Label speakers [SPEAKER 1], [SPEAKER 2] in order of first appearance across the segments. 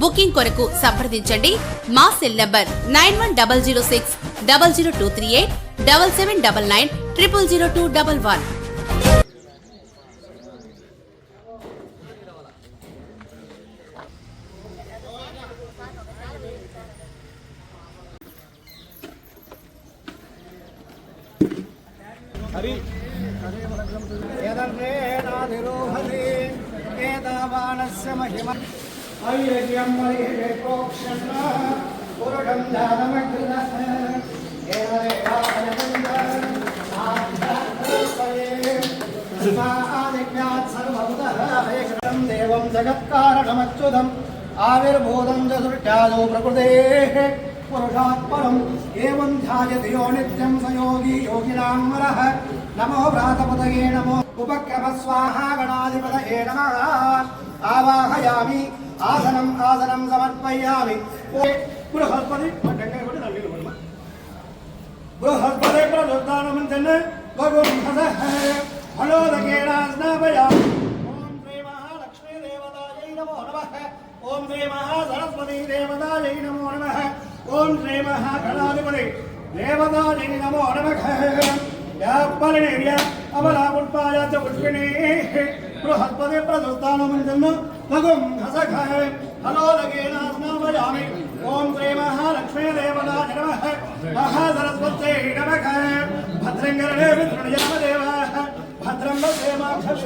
[SPEAKER 1] Booking కొరకు సంప్రదించండి. మా cell number nine one double zero six double zero two three eight double seven double nine triple zero two double one.
[SPEAKER 2] Hari. యదర్వేణాధిరోహరి వేదవాణస్య మహిమ मयि प्रोक्षन् पुरुषं जातमग्रदः आदिज्ञात् देवं प्रकृतेः एवं ध्यायति यो नित्यं स योगी योगिनां वरः नमो भ्रातपतये नमो उपक्रमस्वाहा गणाधिपतये नमः आवाहयामि ఆసనం ఆసనం సమర్పయామి. బృహస్పతి బృహస్పతి ప్రదోదానం చెన్ను భగవం ఫలోదకేణ స్నాపయామి ఓం శ్రీ మహాలక్ష్మీ దేవతాయై నమో నమః. ఓం శ్రీ మహాసరస్వతీ దేవతాయై నమో నమః. ఓం శ్రీ మహాగణాధిపతి దేవతాయై నమో నమః. యా పరిణీర్య అమలా పుష్పాయ పుష్పిణీ. బృహస్పతి ప్రదోదానం చెన్ను भगुं हसखः। हलो लगेनास्मा भजामि ॐ प्रेमः लक्ष्मीदेवताय नमः। महासरस्वत्यै नमः। भद्रङ्गरणे वितृणयामदेवाः भद्रं वसेमाक्षः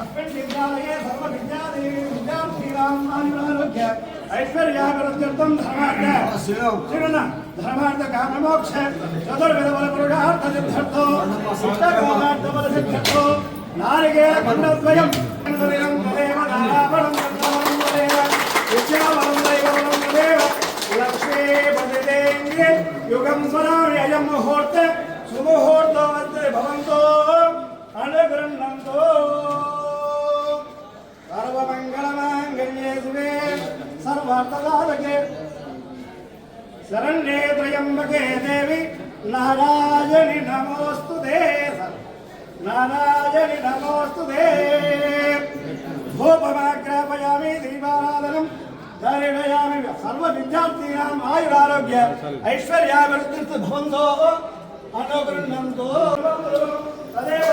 [SPEAKER 2] अस्मिन् विद्यालये सर्वविद्यालये विद्यार्थिनाम् आयुरारोग्य ऐश्वर्याभिवृद्ध्यर्थं धर्मार्थ श्रीरन धर्मार्थ काममोक्ष चतुर्विधबलपुरुषार्थसिद्ध्यर्थो इष्टकामार्थबलसिद्ध्यर्थो नारिकेल खण्डद्वयं खण्डदिनं तदेव नारापणं तद्बलं तदेव विद्याबलं दैवबलं तदेव लक्ष्मीपतिदेङ्गे युगं स्वरामि अयं मुहूर्त सुमुहूर्तो मध्ये भवन्तो अनुगृह्णन्तो सर्वमङ्गलमाङ्गल्ये शिवे పార్థసారథే శరణ్యే త్రయంబకే దేవి నారాయణి నమోస్తు నారాయణి నమోస్తు భూపమాగ్రాపయామి దీపారాధనం ధారణయామి సర్వ విద్యార్థీనాం ఆయురారోగ్య ఐశ్వర్యాభివృద్ధి భవంతో అనుగృహంతో తదేవ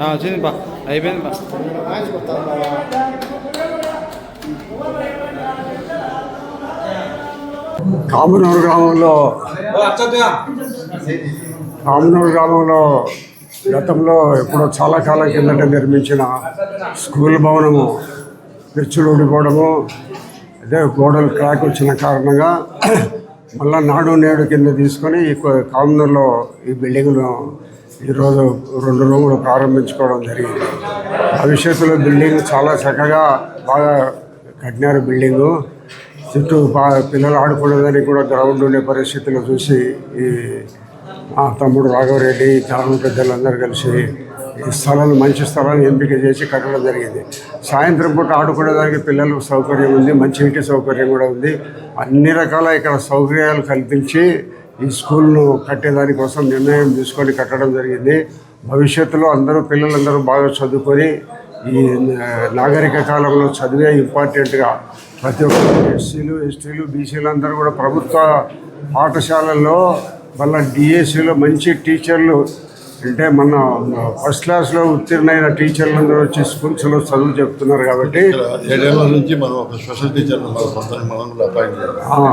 [SPEAKER 3] వచ్చింది బా. అయిపోయింది బా.
[SPEAKER 4] కామనూరు గ్రామంలో కామనూరు గ్రామంలో గతంలో ఎప్పుడో చాలా కాలం కిందట నిర్మించిన స్కూల్ భవనము పెచ్చులు ఊడిపోవడము అదే గోడలు క్రాక్ వచ్చిన కారణంగా మళ్ళా నాడు నేడు కింద తీసుకొని కామనూరులో ఈ బిల్డింగ్ను ఈరోజు రెండు రూములు ప్రారంభించుకోవడం జరిగింది. భవిష్యత్తులో బిల్డింగ్ చాలా చక్కగా బాగా కట్టినారు బిల్డింగు చుట్టూ బాగా పిల్లలు ఆడుకునేదానికి కూడా గ్రౌండ్ ఉండే పరిస్థితులు చూసి ఈ మా తమ్ముడు రాఘవరెడ్డి గ్రామ పెద్దలందరూ కలిసి ఈ స్థలాలు మంచి స్థలాన్ని ఎంపిక చేసి కట్టడం జరిగింది. సాయంత్రం పూట ఆడుకునేదానికి పిల్లలకు సౌకర్యం ఉంది మంచి ఇంటి సౌకర్యం కూడా ఉంది. అన్ని రకాల ఇక్కడ సౌకర్యాలు కల్పించి ఈ స్కూల్ను కట్టేదానికోసం నిర్ణయం తీసుకొని కట్టడం జరిగింది. భవిష్యత్తులో అందరూ పిల్లలందరూ బాగా చదువుకొని ఈ నాగరిక కాలంలో చదివే ఇంపార్టెంట్గా ప్రతి ఒక్కరు ఎస్సీలు ఎస్టీలు బీసీలు అందరూ కూడా ప్రభుత్వ పాఠశాలల్లో మళ్ళీ డిఎస్సిలో మంచి టీచర్లు అంటే మన ఫస్ట్ క్లాస్లో ఉత్తీర్ణమైన టీచర్లందరూ వచ్చి స్కూల్స్లో చదువు చెప్తున్నారు కాబట్టి
[SPEAKER 5] నుంచి మనం ఒక స్పెషల్ టీచర్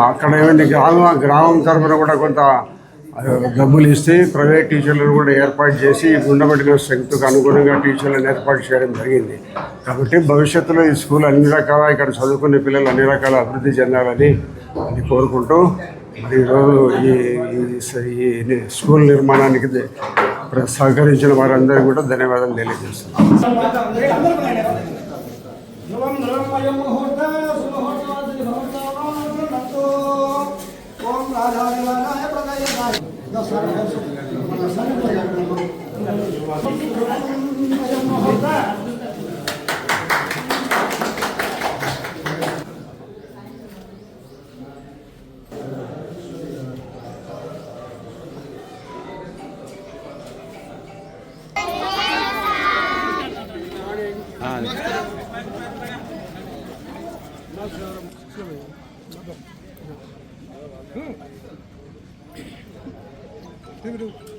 [SPEAKER 4] అక్కడ ఏమైంది గ్రామ గ్రామం తరఫున కూడా కొంత డబ్బులు ఇస్తే ప్రైవేట్ టీచర్లను కూడా ఏర్పాటు చేసి ఉండబడిన స్ట్రెంగ్త్కు అనుగుణంగా టీచర్లను ఏర్పాటు చేయడం జరిగింది. కాబట్టి భవిష్యత్తులో ఈ స్కూల్ అన్ని రకాల ఇక్కడ చదువుకునే పిల్లలు అన్ని రకాల అభివృద్ధి చెందాలని అని కోరుకుంటూ మరి ఈరోజు ఈ స్కూల్ నిర్మాణానికి సహకరించిన వారందరికీ కూడా ధన్యవాదాలు
[SPEAKER 2] తెలియజేస్తున్నాం ఓం
[SPEAKER 3] 嗯。
[SPEAKER 6] 对不对？